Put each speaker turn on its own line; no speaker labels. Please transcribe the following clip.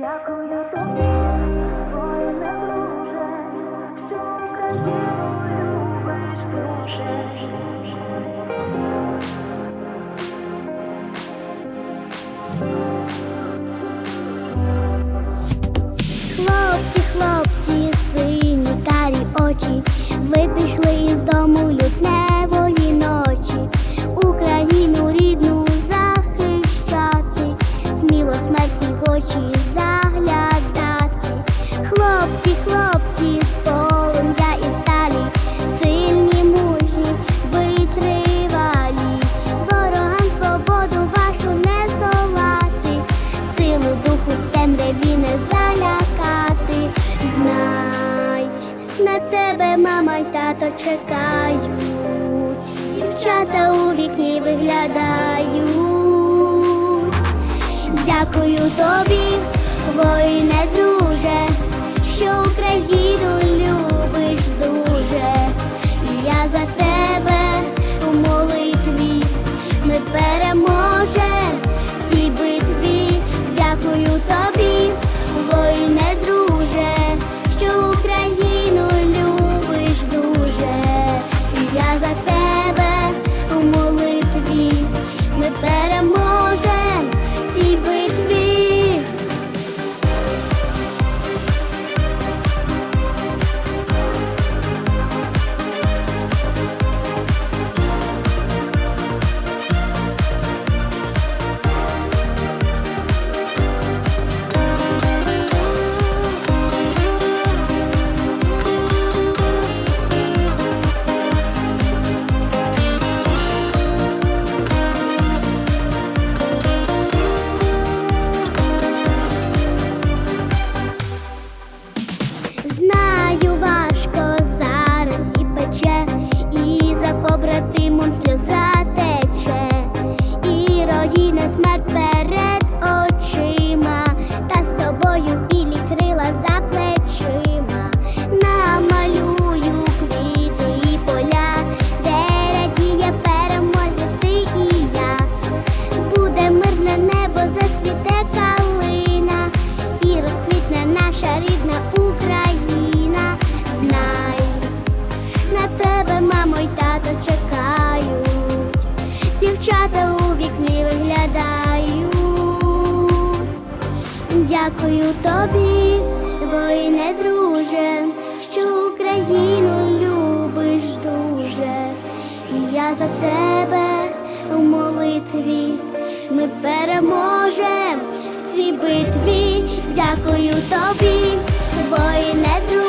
やこよと На тебе мама й тато чекають, дівчата у вікні виглядають. Дякую тобі, воїне. мамо, й тато чекають, дівчата у вікні виглядають. Дякую тобі, воїне, друже, що Україну любиш дуже. І я за тебе у молитві ми переможемо всі битві. Дякую тобі, воїне, друже.